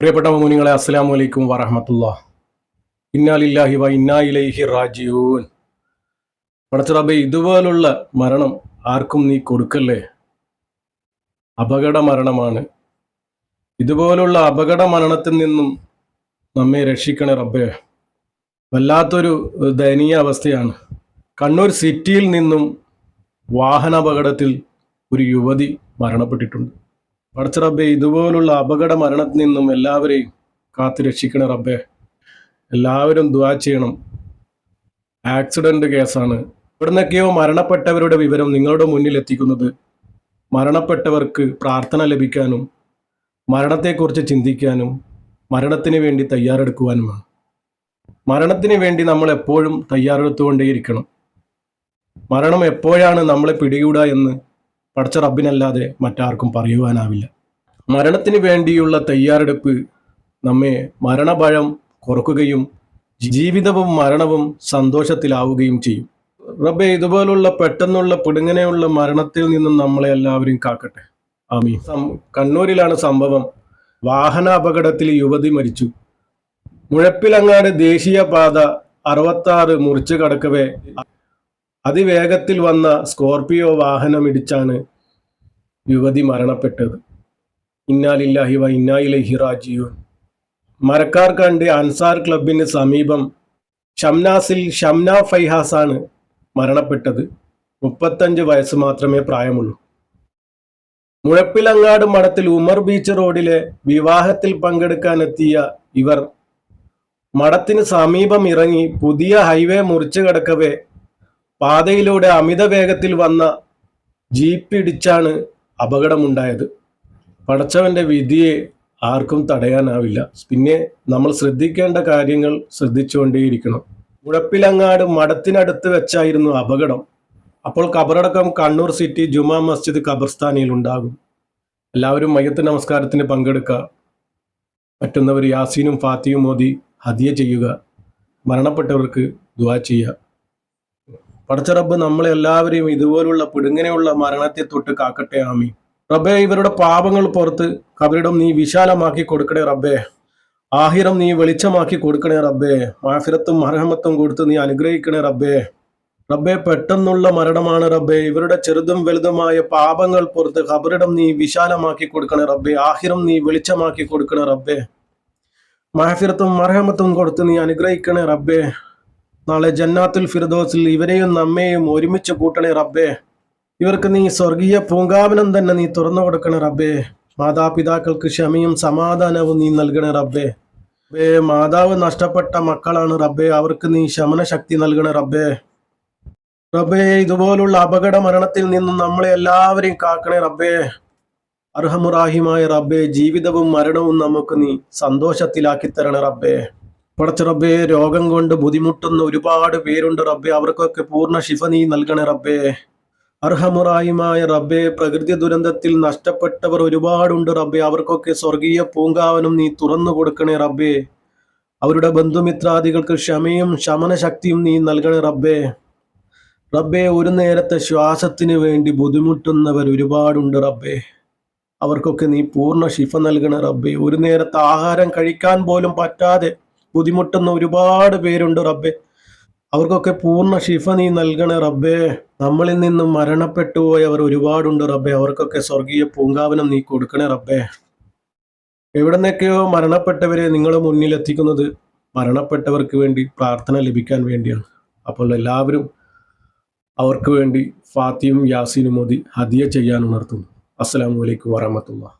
പ്രിയപ്പെട്ട മോനിങ്ങളെ അസ്സലാമു അലൈക്കും വറഹമത്തുള്ള ഇന്നാലില്ലാഹി വ ഇന്നായിലൈഹി റാജിയൂൻ പടച്ചറബെ ഇതുപോലുള്ള മരണം ആർക്കും നീ കൊടുക്കല്ലേ? അപകട മരണമാണ്. ഇതുപോലുള്ള അപകട മരണത്തിൽ നിന്നും നമ്മെ രക്ഷിക്കണേ റബ്ബെ. വല്ലാത്തൊരു ദയനീയ അവസ്ഥയാണ്. കണ്ണൂർ സിറ്റിയിൽ നിന്നും വാഹനാപകടത്തിൽ ഒരു യുവതി മരണപ്പെട്ടിട്ടുണ്ട്. പടച്ച റബ്ബെ ഇതുപോലുള്ള അപകട മരണത്തിൽ നിന്നും എല്ലാവരെയും കാത്തു രക്ഷിക്കണം റബ്ബെ. എല്ലാവരും ദ്വാ ചെയ്യണം. ആക്സിഡന്റ് കേസാണ്. ഇവിടുന്നൊക്കെയോ മരണപ്പെട്ടവരുടെ വിവരം നിങ്ങളുടെ മുന്നിൽ എത്തിക്കുന്നത് മരണപ്പെട്ടവർക്ക് പ്രാർത്ഥന ലഭിക്കാനും മരണത്തെക്കുറിച്ച് ചിന്തിക്കാനും മരണത്തിന് വേണ്ടി തയ്യാറെടുക്കുവാനുമാണ്. മരണത്തിന് വേണ്ടി നമ്മൾ എപ്പോഴും തയ്യാറെടുത്തുകൊണ്ടേയിരിക്കണം. മരണം എപ്പോഴാണ് നമ്മളെ പിടികൂടുക എന്ന് പടച്ച റബ്ബിനല്ലാതെ മറ്റാർക്കും പറയുവാനാവില്ല. മരണത്തിന് വേണ്ടിയുള്ള തയ്യാറെടുപ്പ് നമ്മെ മരണഭയം കുറക്കുകയും ജീവിതവും മരണവും സന്തോഷത്തിലാവുകയും ചെയ്യും. റബ്ബെ ഇതുപോലുള്ള പെട്ടെന്നുള്ള പിടുങ്ങനെയുള്ള മരണത്തിൽ നിന്നും നമ്മളെ എല്ലാവരും കാക്കട്ടെ. ആമീ കണ്ണൂരിലാണ് സംഭവം. വാഹന അപകടത്തിൽ യുവതി മരിച്ചു. മുഴപ്പിലങ്ങാട് ദേശീയപാത അറുപത്താറ് മുറിച്ചു കടക്കവേ അതിവേഗത്തിൽ വന്ന സ്കോർപിയോ വാഹനം ഇടിച്ചാണ് യുവതി മരണപ്പെട്ടത്. ഇന്നാലില്ലാഹി വ ഇന്നായിലഹി റാജിയൂൻ മരക്കാർ കണ്ട് അൻസാർ ക്ലബിന് സമീപം ഷംനാസിൽ ഷംന ഫൈഹാസാണ് മരണപ്പെട്ടത്. മുപ്പത്തഞ്ച് വയസ്സ് മാത്രമേ പ്രായമുള്ളൂ. മുഴപ്പിലങ്ങാട് മഠത്തിൽ ഉമർ ബീച്ച് റോഡിലെ വിവാഹത്തിൽ പങ്കെടുക്കാനെത്തിയ ഇവർ മഠത്തിന് സമീപം ഇറങ്ങി പുതിയ ഹൈവേ മുറിച്ചു കടക്കവേ പാതയിലൂടെ അമിത വേഗത്തിൽ വന്ന ജീപ്പ് ഇടിച്ചാണ് അപകടമുണ്ടായത്. പടച്ചവന്റെ വിധിയെ ആർക്കും തടയാനാവില്ല. പിന്നെ നമ്മൾ ശ്രദ്ധിക്കേണ്ട കാര്യങ്ങൾ ശ്രദ്ധിച്ചുകൊണ്ടേയിരിക്കണം. മുഴപ്പിലങ്ങാട് മഠത്തിനടുത്ത് വെച്ചായിരുന്നു അപകടം. അപ്പോൾ ഖബറടക്കം കണ്ണൂർ സിറ്റി ജുമാ മസ്ജിദ് ഖബർസ്ഥാനിയിൽ ഉണ്ടാകും. എല്ലാവരും മയ്യത്ത് നമസ്കാരത്തിന് പങ്കെടുക്കുക പറ്റുന്നവർ യാസീനും ഫാത്തിയും മോദി ഹദിയ ചെയ്യുക. മരണപ്പെട്ടവർക്ക് ദുവാ ചെയ്യുക. പടച്ചറബ്ബ് നമ്മളെ എല്ലാവരെയും ഇതുപോലുള്ള പിടുങ്ങനെയുള്ള മരണത്തെ തൊട്ട് കാക്കട്ടെ ആമി റബ്ബെ ഇവരുടെ പാപങ്ങൾ പുറത്ത് കബരിടം നീ വിശാലമാക്കി കൊടുക്കണേ റബ്ബേ. ആഹിരം നീ വെളിച്ചമാക്കി കൊടുക്കണേ റബ്ബേ. മാഫിരത്തും മർഹമത്തും കൊടുത്ത് നീ അനുഗ്രഹിക്കണേ റബ്ബേ. റബ്ബെ പെട്ടെന്നുള്ള മരണമാണ് റബ്ബെ. ഇവരുടെ ചെറുതും വലുതുമായ പാപങ്ങൾ പുറത്ത് കബറിടം നീ വിശാലമാക്കി കൊടുക്കണേ റബ്ബെ. ആഹിരം നീ വെളിച്ചമാക്കി കൊടുക്കണേ റബ്ബെ. മാഫിറത്തും മർഹമത്തും കൊടുത്ത് നീ അനുഗ്രഹിക്കണേ റബ്ബേ. നാളെ ജന്നാത്തുൽ ഫിർദോസിൽ ഇവരെയും നമ്മെയും ഒരുമിച്ച് കൂട്ടണേ റബ്ബേ. ഇവർക്ക് നീ സ്വർഗീയ പൂങ്കാവനം തന്നെ നീ തുറന്നു കൊടുക്കണേ റബ്ബേ. മാതാപിതാക്കൾക്ക് ക്ഷമയും സമാധാനവും നീ നൽകണേ റബ്ബേ. റബ്ബേ മാതാവ് നഷ്ടപ്പെട്ട മക്കളാണ് റബ്ബേ. അവർക്ക് നീ ശമന ശക്തി നൽകണേ റബ്ബേ. റബ്ബേ ഇതുപോലുള്ള അപകട മരണത്തിൽ നിന്നും നമ്മളെ എല്ലാവരെയും കാക്കണേ റബ്ബേ. അർഹമുറാഹിമായ റബ്ബേ ജീവിതവും മരണവും നമുക്ക് നീ സന്തോഷത്തിലാക്കി തരണേ റബ്ബേ. പടച്ച റബ്ബേ രോഗം കൊണ്ട് ബുദ്ധിമുട്ടുന്ന ഒരുപാട് പേരുണ്ട് റബ്ബേ. അവർക്കൊക്കെ പൂർണ ശിഫ നീ നൽകണേ റബ്ബേ. അർഹമുറായുമായ റബ്ബേ പ്രകൃതി ദുരന്തത്തിൽ നഷ്ടപ്പെട്ടവർ ഒരുപാടുണ്ട് റബ്ബേ. അവർക്കൊക്കെ സ്വർഗീയ പൂങ്കാവനം നീ തുറന്നു കൊടുക്കണേ റബ്ബേ. അവരുടെ ബന്ധുമിത്രാദികൾക്ക് ക്ഷമയും ശമന ശക്തിയും നീ നൽകണേ റബ്ബേ. റബ്ബേ ഒരു നേരത്തെ ശ്വാസത്തിന് വേണ്ടി ബുദ്ധിമുട്ടുന്നവർ ഒരുപാടുണ്ട് റബ്ബേ. അവർക്കൊക്കെ നീ പൂർണ ശിഫ നൽകണേ റബ്ബേ. ഒരു നേരത്തെ ആഹാരം കഴിക്കാൻ പോലും പറ്റാതെ ബുദ്ധിമുട്ടുന്ന ഒരുപാട് പേരുണ്ട് റബ്ബെ. അവർക്കൊക്കെ പൂർണ ശിഫ നീ നൽകണേ റബ്ബേ. നമ്മളിൽ നിന്നും മരണപ്പെട്ടു പോയവർ ഒരുപാടുണ്ട് റബ്ബെ. അവർക്കൊക്കെ സ്വർഗീയ പൂങ്കാവനം നീ കൊടുക്കണേ റബ്ബേ. എവിടുന്നൊക്കെയോ മരണപ്പെട്ടവരെ നിങ്ങളുടെ മുന്നിൽ എത്തിക്കുന്നത് മരണപ്പെട്ടവർക്ക് വേണ്ടി പ്രാർത്ഥന ലഭിക്കാൻ വേണ്ടിയാണ്. അപ്പോൾ എല്ലാവരും അവർക്ക് വേണ്ടി ഫാത്തിയും യാസീനും മോദി ഹദിയ ചെയ്യാൻ ഉണർത്തുന്നു. അസ്സലാമു അലൈക്കും വറഹമത്തുള്ള